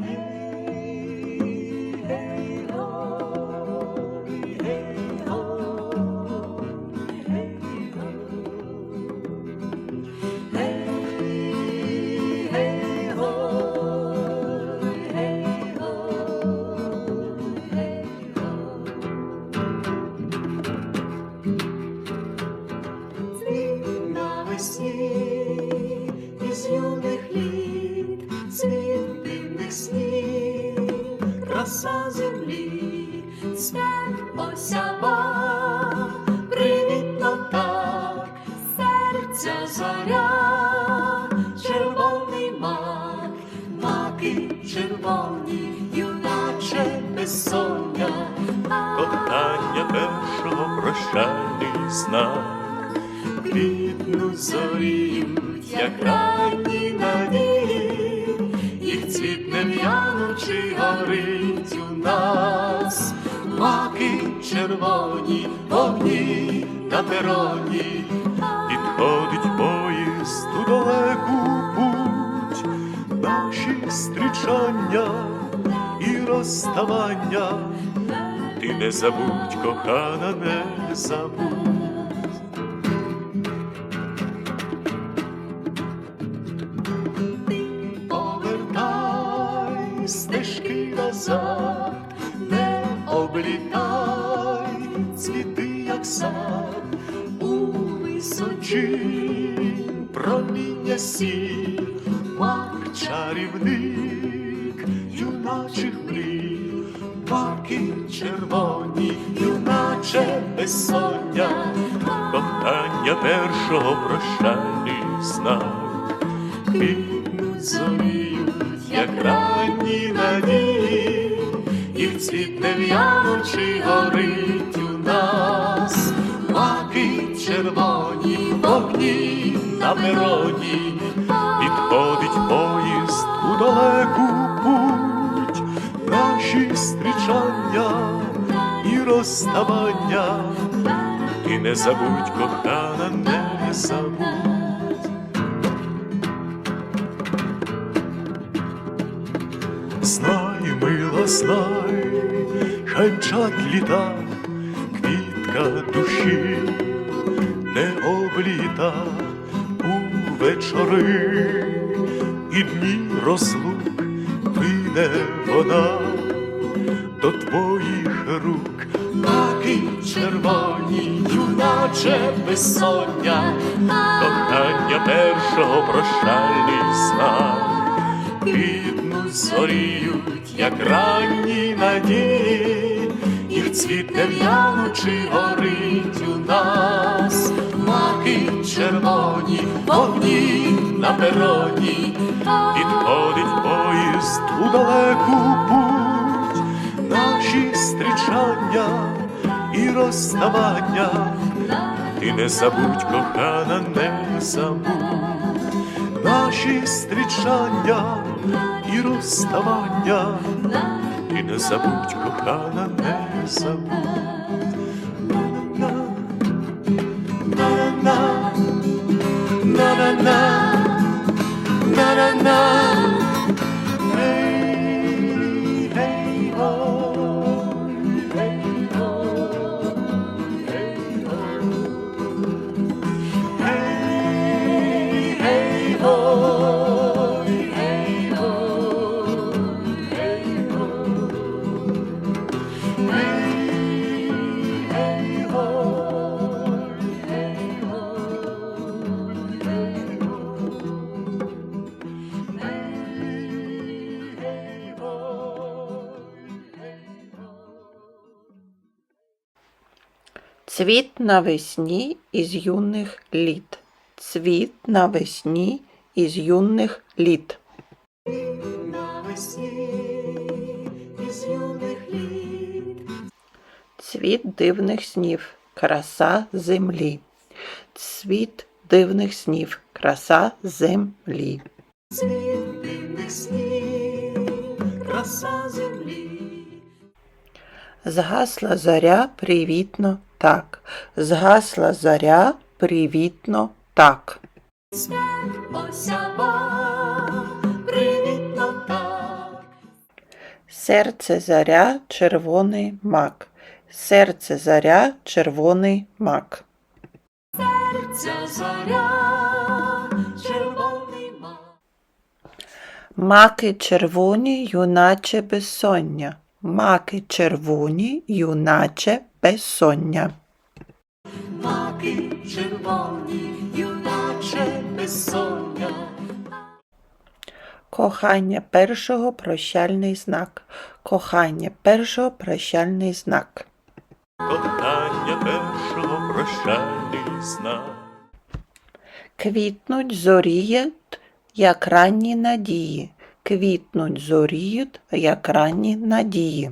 навесні краса землі, свят осява, привітно так, серця зоря, червоний мак, маки червоні, юначе безсоння, кохання першого прощальний знак. Квітнуть зоріють, як ранні надії, в'янучи горить у нас, маки червоні, вогні на пероні, підходить поїзд у далеку путь, наші зустрічання і розставання, ти не забудь, кохана, не забудь. Сад, у височі проміння сі, мак чарівник, юначих мрій, маки червоні, юначе безсоння, кохання першого прощальний знак. Квітнуть зоріють, як ранні надії, їх цвіт не в'янучи на пероні, підходить поїзд у далеку путь, наші зустрічання і розставання, і не забудь, кохана, не забудь. Знай, мила, знай, хай літа, квітка душі не обліта вечори і дні розлук вийде вона до твоїх рук, маки червоні, юначе безсоння, кохання першого прощальний знак. Квітнуть зоріють, як ранні надії, їх цвіт не в'янучи горить у нас, маки червоні, вогні на пероні, підходить поїзд у далеку путь, наші зустрічання і розставання, ти не забудь, кохана, не забудь. Наші зустрічання і розставання, і не забудь, кохана, не забудь. На-на-на, на-на-на. Гей, Цвіт навесні із юних літ. Цвіт навесні із юних літ. Цвіт дивних снів, краса землі. Цвіт дивних снів, краса землі. Світ дивних снів, краса землі. Згасла зоря привітно так. Згасла зоря привітно так. Привітно так, Серце заря, червоний мак. Серце заря, червоний мак. Ця заря, червоний мак. Маки червоні, юначе безсоння. Маки червоні, юначе безсоння. Маки червоні, юначе безсоння. Кохання першого прощальний знак. Кохання першого прощальний знак. Кохання першого прощальний знак. Квітнуть зоріють, як ранні надії. Квітнуть зоріють, як ранні надії.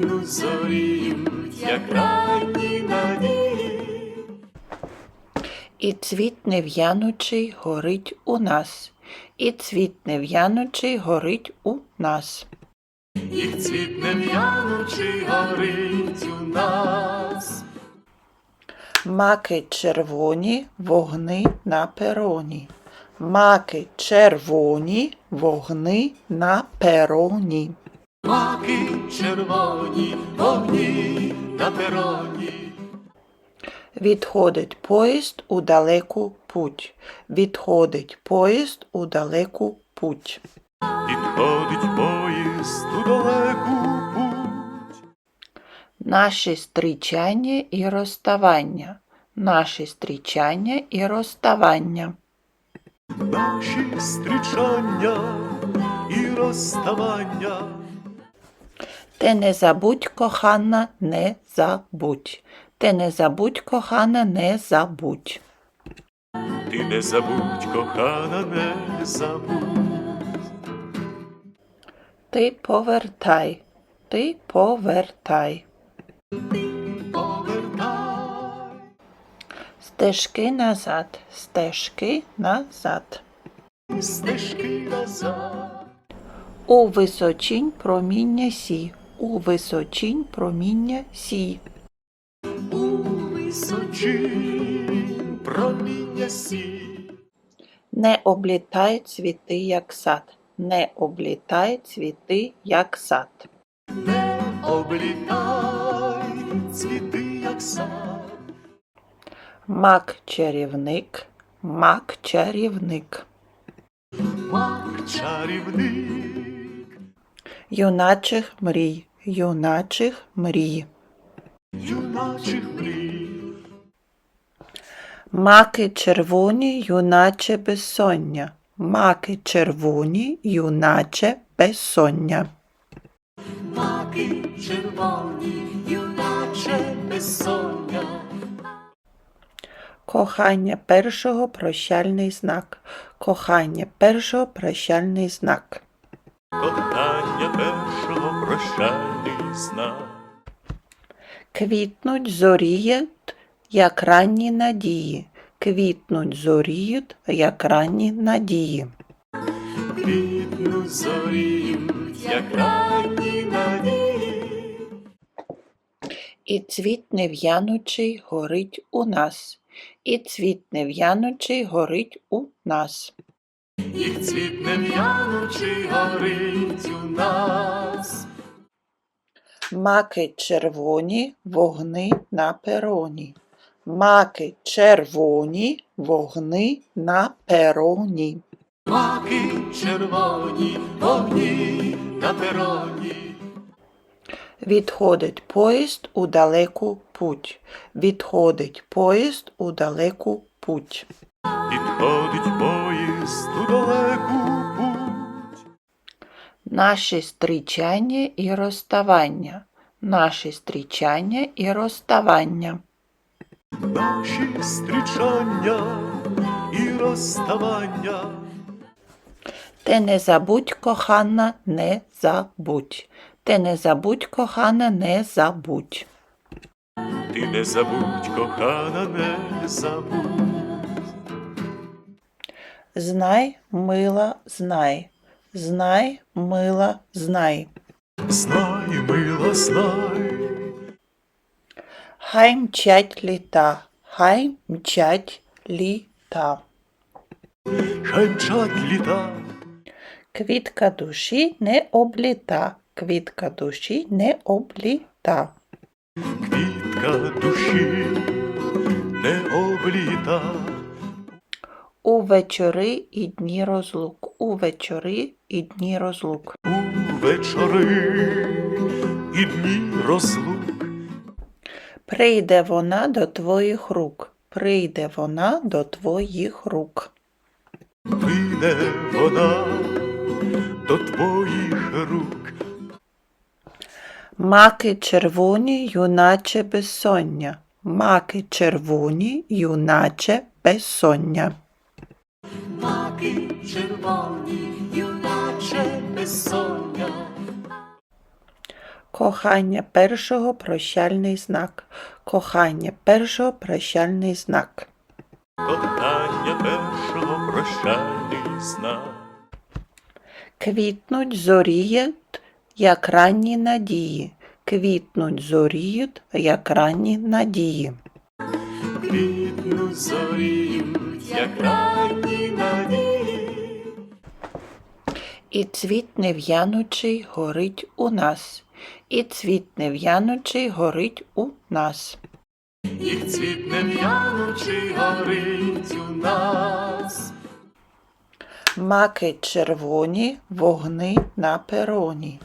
Квітну зоріють, як ранні надії. І цвіт нев'янучий горить у нас. І цвіт нев'янучий горить у нас. Їх цвіт не в'янучий горить у нас. Маки червоні, вогни на пероні. Маки червоні, вогни на пероні. Маки червоні, вогні на пероні. Відходить поїзд у далеку путь. Відходить поїзд у далеку путь. Підходить поїзд у далеку путь. Наші зустрічання і розставання. Наші зустрічання і розставання. Наші зустрічання і розставання. Ти не забудь, кохана, не забудь. Ти не забудь, кохана, не забудь. Ти не забудь, кохана, не забудь. Ти повертай, ти повертай. Повертай. Стежки назад, стежки назад. Стежки назад. У височінь проміння сі, у височінь проміння сі. У височінь проміння сі. Не облітай цвіти, як сад, не облітай цвіти, як сад. Не облітай цвіти, як сад. Мак чарівник, мак чарівник. Мак чарівник, Юначих мрій, юначих мрій. юначих мрій. Маки червоні, юначе безсоння. Маки червоні, юначе безсоння. Маки червоні, юначе безсоння. Кохання першого прощальний знак. Кохання першого прощальний знак. Кохання першого прощальний знак. Квітнуть зоріють, як ранні надії. Квітнуть зоріють, як ранні надії. Квітну зоріють, як ранні надії. І цвіт нев'янучий горить у нас. І цвіт нев'янучий горить у нас. Їх цвіт не горить у нас. Маки червоні, вогни на пероні. Маки червоні, вогни на пероні. Маки червоні, вогні на пероні. Відходить поїзд у далеку путь. Відходить поїзд у далеку путь. Підходить поїзд у далеку путь. Наші зустрічання і розставання. Наші зустрічання і розставання. Наші зустрічання і розставання. Ти не забудь, кохана, не забудь. Ти не забудь, кохана, не забудь. Ти не забудь, кохана, не забудь. Знай, мила, знай. Знай, мила, знай. Знай, мила, знай. Хай мчать літа, хай мчать літа. Хай мчать літа, Квітка душі не обліта. Квітка душі не обліта. Квітка душі не обліта. У вечори і дні розлук. У вечори і дні розлук. У вечори і дні розлук. Прийде вона до твоїх рук. Прийде вона до твоїх рук. Прийде вона до твоїх рук. Маки червоні, юначе безсоння. Маки червоні, юначе безсоння. Маки червоні, юначе безсоння. Кохання першого прощальний знак. Кохання першого прощальний знак. Кохання першого прощальний знак. Квітнуть зоріють, як ранні надії. Квітнуть зоріють, як ранні надії. Квітну зоріють, як ранні І цвіт нев'янучий горить у нас. І цвіт нев'янучий горить у нас. Їх цвіт не в'янучий горить у нас. Маки червоні, вогни на пероні.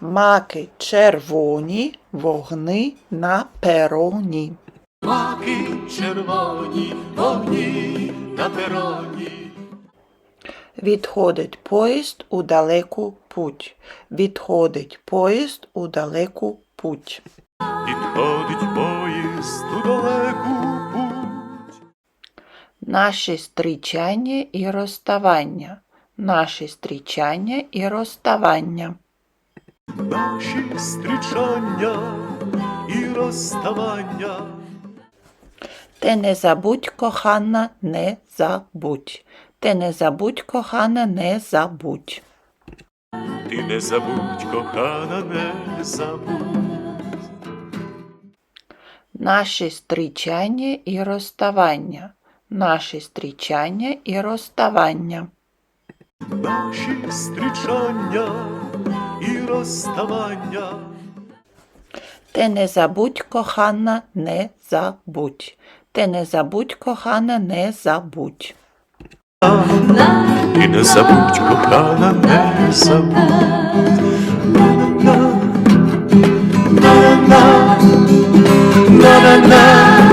Маки червоні, вогни на пероні. Маки червоні, вогні на пероні. Відходить поїзд у далеку путь. Відходить поїзд у далеку путь. Підходить поїзд у далеку путь. Наші зустрічання і розставання. Наші зустрічання і розставання. Наші зустрічання і розставання. Ти не забудь, кохана, не забудь. Ти не забудь, кохана, не забудь. Ти не забудь, кохана, не забудь. Наші зустрічання і розставання. Наші зустрічання і розставання. Наші зустрічання і розставання. Ти не забудь, кохана, не забудь. Ти не забудь, кохана, не забудь. Ти не забудь, кохана, не забудь. Hey, hey,